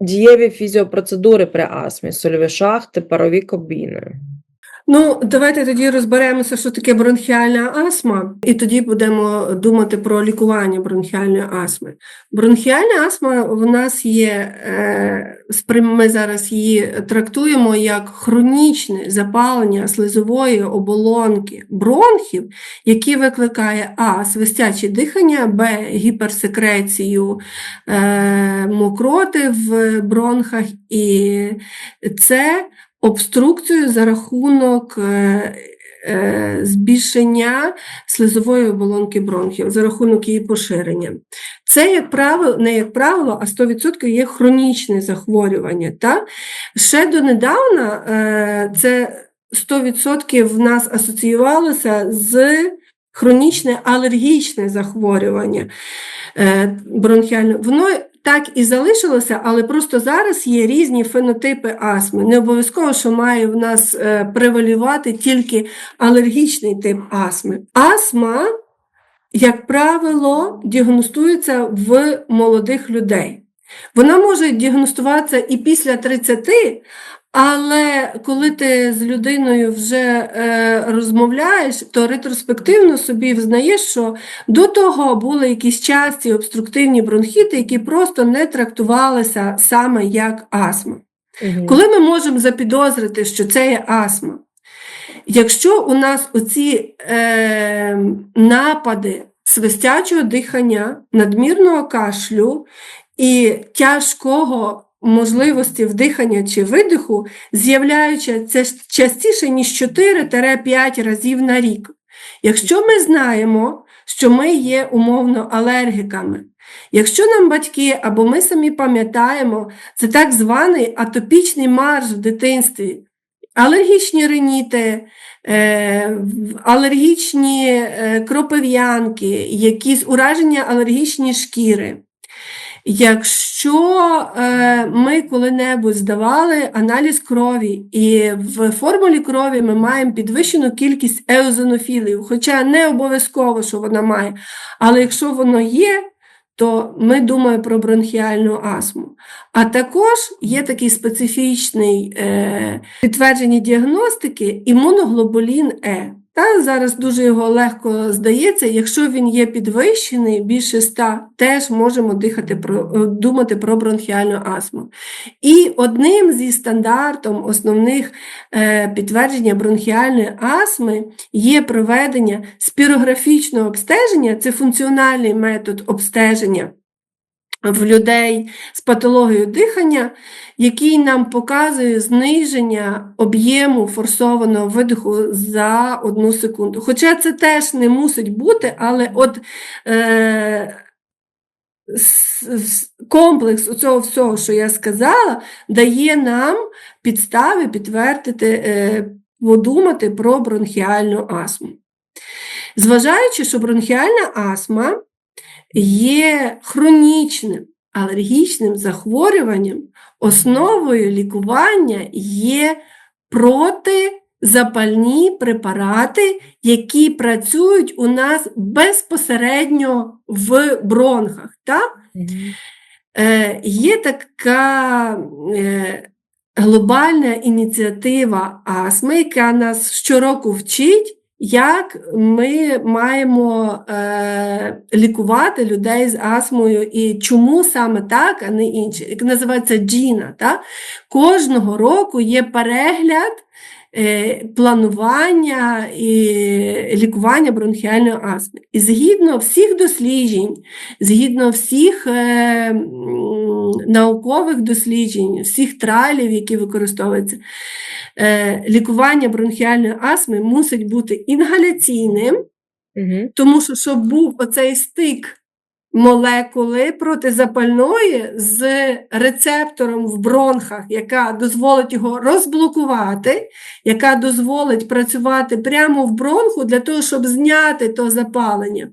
дієві фізіопроцедури при астмі, сольові шахти, парові кабіни. Ну, давайте тоді розберемося, що таке бронхіальна астма, і тоді будемо думати про лікування бронхіальної астми. Бронхіальна астма в нас є, е, ми зараз її трактуємо як хронічне запалення слизової оболонки бронхів, які викликає А. Свистяче дихання, Б. Гіперсекрецію е, мокроти в бронхах, і С обструкцію за рахунок е, е, збільшення слизової оболонки бронхів, за рахунок її поширення. Це, як правило, не як правило, а 100% є хронічне захворювання. Та? Ще донедавна е, це 100% в нас асоціювалося з хронічне алергічне захворювання бронхіальне. Воно так і залишилося, але просто зараз є різні фенотипи астми. Не обов'язково, що має в нас е, превалювати тільки алергічний тип астми. Астма, як правило, діагностується в молодих людей. Вона може діагностуватися і після 30, але коли ти з людиною вже е, розмовляєш, то ретроспективно собі взнаєш, що до того були якісь часті обструктивні бронхіти, які просто не трактувалися саме як астма. Мгм. Коли ми можемо запідозрити, що це є астма? Якщо у нас оці е, напади свистячого дихання, надмірного кашлю і тяжкого можливості вдихання чи видиху з'являються частіше, ніж 4-5 разів на рік. Якщо ми знаємо, що ми є умовно алергіками, якщо нам батьки або ми самі пам'ятаємо, це так званий атопічний марш в дитинстві, алергічні риніти, е, алергічні е, кропив'янки, якісь ураження алергічні шкіри. Якщо е, ми коли-небудь здавали аналіз крові, і в формулі крові ми маємо підвищену кількість еозонофілів, хоча не обов'язково, що вона має, але якщо воно є, то ми думаємо про бронхіальну астму. А також є такий специфічний е, підтвердження діагностики імуноглобулін Е. Та зараз дуже його легко здається, якщо він є підвищений більше 100, теж можемо дихати про, е, думати про бронхіальну астму. І одним зі стандартом основних е, підтвердження бронхіальної астми є проведення спірографічного обстеження, це функціональний метод обстеження в людей з патологією дихання, який нам показує зниження об'єму форсованого видиху за одну секунду. Хоча це теж не мусить бути, але от е, комплекс цього всього, що я сказала, дає нам підстави підтвердити, е, подумати про бронхіальну астму. Зважаючи, що бронхіальна астма є хронічним алергічним захворюванням, основою лікування є протизапальні препарати, які працюють у нас безпосередньо в бронхах. Так? Е, є така е, глобальна ініціатива астми, яка нас щороку вчить, як ми маємо е, лікувати людей з астмою і чому саме так, а не інше. Як називається Джіна. Так? Кожного року є перегляд. е, Планування і лікування бронхіальної астми. І згідно всіх досліджень, згідно всіх е, наукових досліджень, всіх тралів, які використовуються, лікування бронхіальної астми мусить бути інгаляційним, угу. тому що щоб був оцей стик молекули протизапальної з рецептором в бронхах, яка дозволить його розблокувати, яка дозволить працювати прямо в бронху для того, щоб зняти то запалення.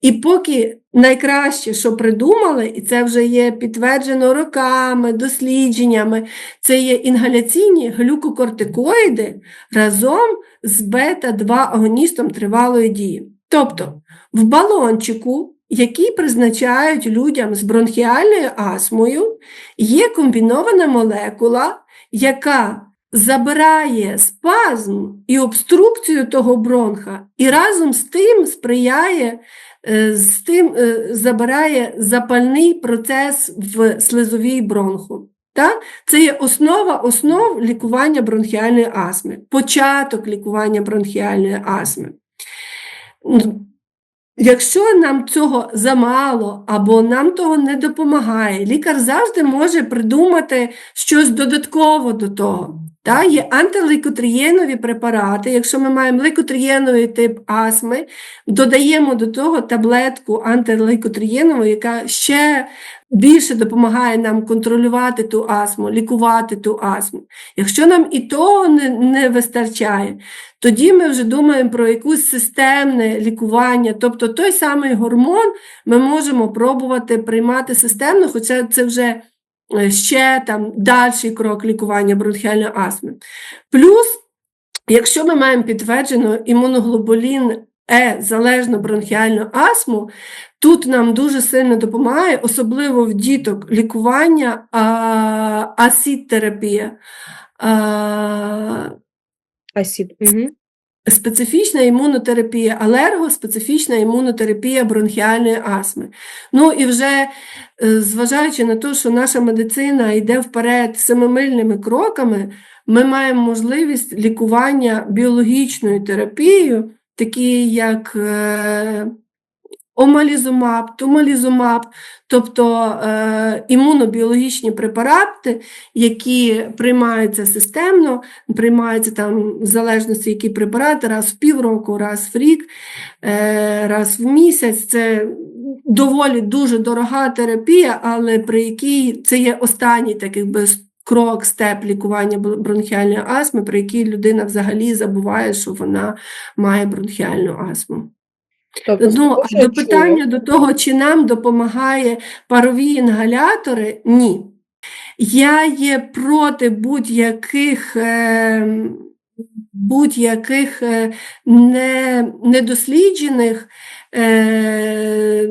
І поки найкраще, що придумали, і це вже є підтверджено роками, дослідженнями, це є інгаляційні глюкокортикоїди разом з бета-2 агоністом тривалої дії. Тобто в балончику які призначають людям з бронхіальною астмою, є комбінована молекула, яка забирає спазм і обструкцію того бронха, і разом з тим сприяє, е, з тим е, забирає запальний процес в слизовій бронху. Так? Це є основа основ лікування бронхіальної астми, початок лікування бронхіальної астми. Якщо нам цього замало або нам того не допомагає, лікар завжди може придумати щось додатково до того. Та, є антилейкотрієнові препарати. Якщо ми маємо лейкотрієновий тип астми, додаємо до того таблетку антилейкотрієнову, яка ще більше допомагає нам контролювати ту астму, лікувати ту астму. Якщо нам і того не, не вистачає, тоді ми вже думаємо про якусь системне лікування. Тобто той самий гормон ми можемо пробувати приймати системно, хоча це вже ще там дальший крок лікування бронхіальної астми. Плюс, якщо ми маємо підтверджено імуноглобулін Е залежну бронхіальну астму, тут нам дуже сильно допомагає, особливо в діток, лікування асід-терапія. Асід. Угу. Специфічна імунотерапія, алерго, специфічна імунотерапія бронхіальної астми. Ну і вже е, зважаючи на те, що наша медицина йде вперед семимильними кроками, ми маємо можливість лікування біологічною терапією, такі як е, омалізумаб, тумалізумаб, тобто е, імунобіологічні препарати, які приймаються системно, приймаються там в залежності, які препарати, раз в півроку, раз в рік, е, раз в місяць. Це доволі дуже дорога терапія, але при якій це є останній такий би крок, степ лікування бронхіальної астми, при якій людина взагалі забуває, що вона має бронхіальну астму. Тобто, Ну, а до питання до того, чи нам допомагає парові інгалятори, ні. Я є проти будь-яких е, будь-яких е, не, недосліджених е,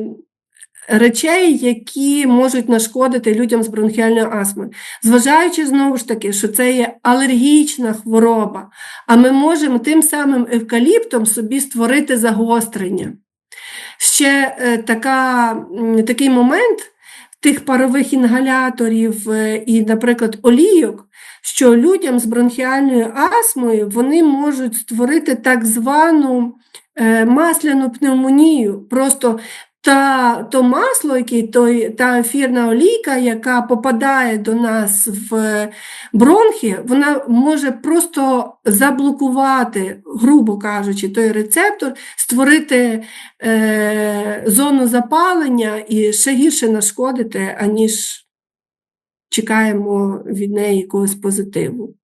речей, які можуть нашкодити людям з бронхіальною астмою. Зважаючи знову ж таки, що це є алергічна хвороба, а ми можемо тим самим евкаліптом собі створити загострення. Ще е, така, такий момент тих парових інгаляторів е, і, наприклад, олійок, що людям з бронхіальною астмою вони можуть створити так звану е, масляну пневмонію. Просто та, то масло, яке, той, та ефірна олійка, яка попадає до нас в бронхи, вона може просто заблокувати, грубо кажучи, той рецептор, створити е, зону запалення і ще гірше нашкодити, аніж чекаємо від неї якогось позитиву.